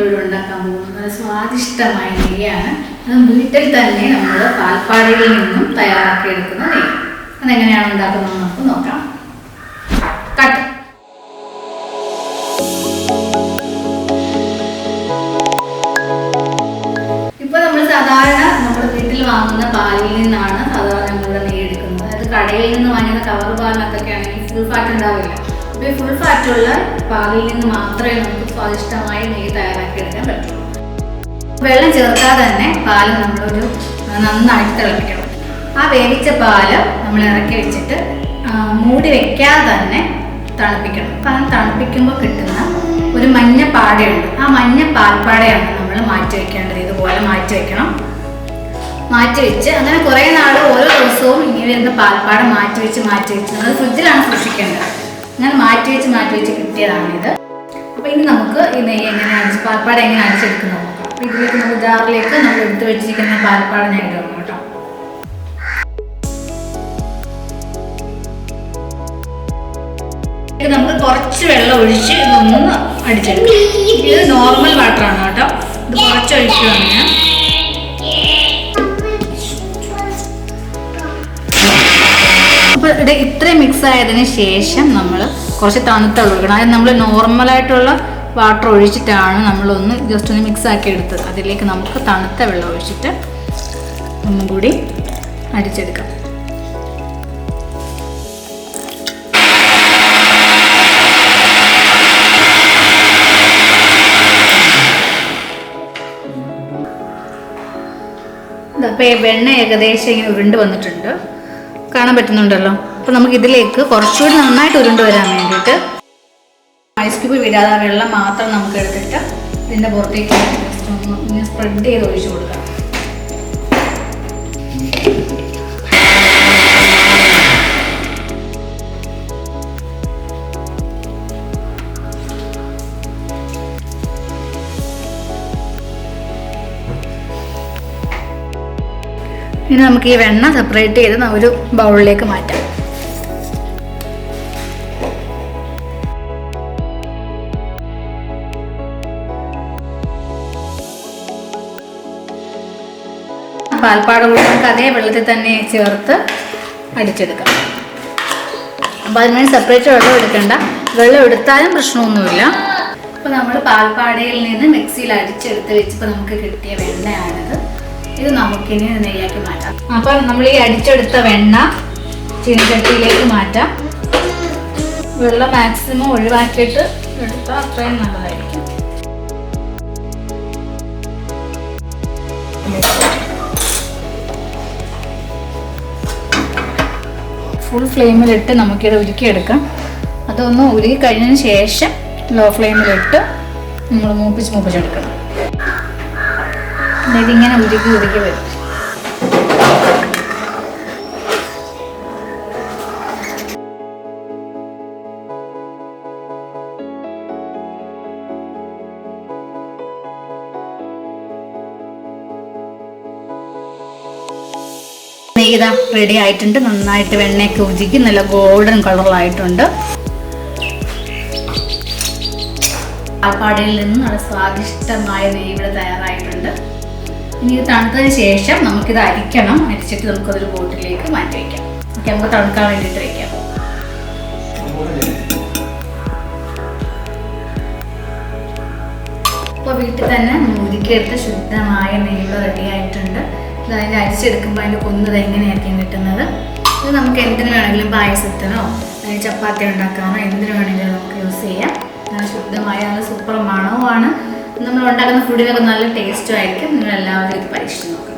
നമ്മളിവിടെ ഉണ്ടാക്കാൻ പോകുന്നത്. സ്വാദിഷ്ടമായ നെയ്യാണ്. അത് വീട്ടിൽ തന്നെ നമ്മൾ പാൽപ്പാടയിൽ നിന്നും തയ്യാറാക്കിയെടുക്കുന്ന നെയ്യ്. അതെങ്ങനെയാണ് ഉണ്ടാക്കുന്നത് നമുക്ക് നോക്കാം. കട്ട്. ഇപ്പൊ നമ്മൾ സാധാരണ നമ്മുടെ വീട്ടിൽ വാങ്ങുന്ന പാലിൽ നിന്നാണ് സാധാരണ നമ്മളിവിടെ നെയ്യ് എടുക്കുന്നത്. അതായത് കടയിൽ നിന്ന് വാങ്ങുന്ന കവർ പാലിനൊക്കെ ആണെങ്കിൽ ഫുൾ ഫാറ്റ് ഉണ്ടാവില്ല. ഈ ഫുൾ ഫാറ്റുള്ള പാലിൽ നിന്ന് മാത്രമേ നമുക്ക് സ്വാദിഷ്ടമായ നെയ്യ് തയ്യാറാക്കി എടുക്കാൻ പറ്റുള്ളൂ വെള്ളം ചേർക്കാതെ തന്നെ പാൽ നമ്മളൊരു നന്നായി തിളപ്പിക്കണം. ആ വേവിച്ച പാൽ നമ്മൾ ഇറക്കി വെച്ചിട്ട് മൂടി വെക്കാതെ തന്നെ തണുപ്പിക്കണം. കാരണം തണുപ്പിക്കുമ്പോൾ കിട്ടുന്ന ഒരു മഞ്ഞ പാടയുണ്ട് ആ മഞ്ഞ പാൽപ്പാടയാണ് നമ്മൾ മാറ്റി വെക്കേണ്ടത്. ഇതുപോലെ മാറ്റി വെക്കണം. മാറ്റി വെച്ച് അങ്ങനെ കുറേ നാൾ ഓരോ ദിവസവും ഇങ്ങനെ വരുന്ന പാൽപ്പാട മാറ്റി വെച്ച് മാറ്റി വെച്ച്. നമ്മൾ ഫ്രിഡ്ജിലാണ് സൂക്ഷിക്കേണ്ടത്. അങ്ങനെ മാറ്റി വെച്ച് മാറ്റി വെച്ച് കിട്ടിയതാണിത്. അപ്പോൾ ഇനി നമുക്ക് ഈ നെയ്യ് എങ്ങനെ അടിച്ച് പാൽപ്പാട് എങ്ങനെ അടിച്ചെടുക്കുന്നത് നോക്കാം. ഇതിലേക്ക് നമുക്ക് ജാറിലേക്ക് നമ്മൾ എടുത്ത് വെച്ചിരിക്കുന്ന പാൽപ്പാട് ഞാൻ ഇടുന്നു കേട്ടോ. നമ്മൾ കുറച്ച് വെള്ളം ഒഴിച്ച് ഒന്ന് അടിച്ചെടുക്കാം. ഇത് നോർമൽ വാട്ടറാണ് കേട്ടോ. ഇത് കുറച്ച് ഒഴിച്ച് ഞാൻ ഇത് ഇത്രയും മിക്സ് ആയതിന് ശേഷം നമ്മൾ കുറച്ച് തണുത്ത വെള്ളം ഒഴിക്കണം അതായത് നമ്മൾ നോർമലായിട്ടുള്ള വാട്ടർ ഒഴിച്ചിട്ടാണ് നമ്മളൊന്ന് ജസ്റ്റ് ഒന്ന് മിക്സ് ആക്കി എടുത്തത്. അതിലേക്ക് നമുക്ക് തണുത്ത വെള്ളം ഒഴിച്ചിട്ട് ഒന്നും കൂടി അടിച്ചെടുക്കാം. അപ്പോൾ ഈ വെണ്ണ ഏകദേശം ഇങ്ങനെ ഉരുണ്ട് വന്നിട്ടുണ്ട്. കാണാൻ പറ്റുന്നുണ്ടല്ലോ? അപ്പോൾ നമുക്ക് ഇതിലേക്ക് കുറച്ചുകൂടി നന്നായിട്ട് ഉരുണ്ട് വരാൻ വേണ്ടിയിട്ട് ഐസ് ക്യൂബ് വിടാതെ വെള്ളം മാത്രം നമുക്ക് എടുത്തിട്ട് ഇതിന്റെ പുറത്തേക്ക് ഒന്ന് സ്പ്രെഡ് ചെയ്ത് ഒഴിച്ചു കൊടുക്കാം. ഇനി നമുക്ക് ഈ വെണ്ണ സെപ്പറേറ്റ് ചെയ്ത് ഒരു ബൗളിലേക്ക് മാറ്റാം. പാൽപ്പാട കൂടി നമുക്ക് അതേ വെള്ളത്തിൽ തന്നെ ചേർത്ത് അടിച്ചെടുക്കാം. അപ്പോൾ അതിന് വേണ്ടി സെപ്പറേറ്റ് വെള്ളം എടുക്കണ്ട. വെള്ളം എടുത്താലും പ്രശ്നമൊന്നുമില്ല. അപ്പോൾ നമ്മൾ പാൽപ്പാടയിൽ നിന്ന് മിക്സിയിൽ അടിച്ചെടുത്ത് വെച്ചപ്പോൾ നമുക്ക് കിട്ടിയ വെണ്ണയാണിത്. ഇത് നമുക്കിനി നെയ്യാക്കി മാറ്റാം. അപ്പോൾ നമ്മൾ ഈ അടിച്ചെടുത്ത വെണ്ണ ചീനച്ചട്ടിയിലേക്ക് മാറ്റാം. വെള്ളം മാക്സിമം ഒഴിവാക്കിയിട്ട് എടുത്താൽ അത്രയും നല്ലതായിരിക്കും. ഫുൾ ഫ്ലെയിമിലിട്ട് നമുക്കിത് ഉരുക്കിയെടുക്കാം. അതൊന്ന് ഉരുക്കി കഴിഞ്ഞതിന് ശേഷം ലോ ഫ്ലെയിമിലിട്ട് നമ്മൾ മൂപ്പിച്ച് മൂപ്പിച്ചെടുക്കണം. ഇതിങ്ങനെ ഉരുക്കി ഉരുക്കി വരും. നെയ്ത റെഡി ആയിട്ടുണ്ട്. നന്നായിട്ട് വെണ്ണയൊക്കെ ഉചിക്ക് നല്ല ഗോൾഡൻ കളറിലായിട്ടുണ്ട്. അപ്പാടിയിൽ നിന്ന് നല്ല സ്വാദിഷ്ടമായ നെയ്യ് ഇവിടെ തയ്യാറായിട്ടുണ്ട്. ഇനി ഇത് തണുത്തതിന് ശേഷം നമുക്കിത് അരിക്കണം. അരിച്ചിട്ട് നമുക്കതൊരു ബോട്ടിലേക്ക് മാറ്റി വയ്ക്കാം ഓക്കെ നമുക്ക് തണുക്കാൻ വേണ്ടിയിട്ട് വയ്ക്കാം ഇപ്പോൾ വീട്ടിൽ തന്നെ മുരുക്കിയെടുത്ത് ശുദ്ധമായ നെയ്യ് റെഡി ആയിട്ടുണ്ട് ഇത് അതിന്റെ അരിച്ചെടുക്കുമ്പോൾ അതിന്റെ കൊന്നത് എങ്ങനെയായിരിക്കും കിട്ടുന്നത്? ഇത് നമുക്ക് എന്തിനു വേണമെങ്കിലും പായസത്തിനോ ചപ്പാത്തി ഉണ്ടാക്കാനോ എന്തിനു വേണമെങ്കിലും നമുക്ക് യൂസ് ചെയ്യാം. നല്ല ശുദ്ധമായ നല്ല സൂപ്പർ മണവുമാണ്. നമ്മൾ ഉണ്ടാക്കുന്ന ഫുഡിനൊക്കെ നല്ല ടേസ്റ്റും ആയിരിക്കും. നിങ്ങൾ എല്ലാവരും ഇത് പരീക്ഷിച്ച് നോക്കുക